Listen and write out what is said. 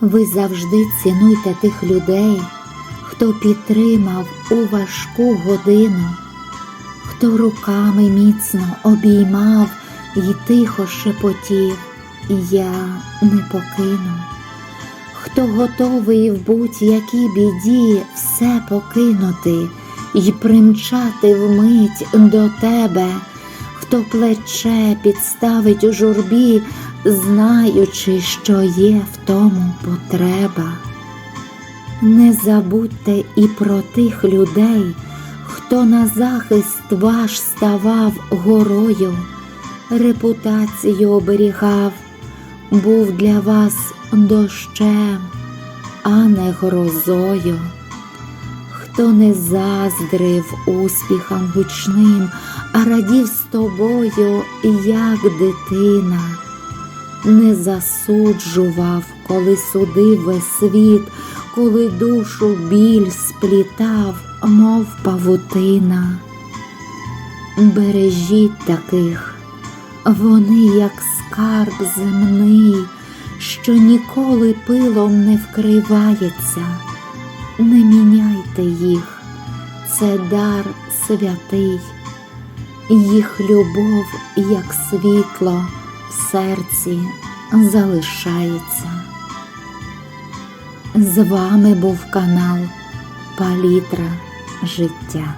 Ви завжди цінуйте тих людей, хто підтримав у важку годину, хто руками міцно обіймав і тихо шепотів, я не покину, хто готовий в будь-якій біді все покинути і примчати вмить до тебе, хто плече підставить у журбі, знаючи, що є в тому потреба. Не забудьте і про тих людей, хто на захист ваш ставав горою, репутацію оберігав, був для вас дощем, а не грозою. Хто не заздрив успіхам гучним, а радів з тобою, як дитина, не засуджував, коли судив весь світ, коли душу біль сплітав, мов павутина. Бережіть таких, вони, як скарб земний, що ніколи пилом не вкривається. Не міняйте їх, це дар святий, їх любов, як світло в серці залишається. З вами був канал Палітра життя.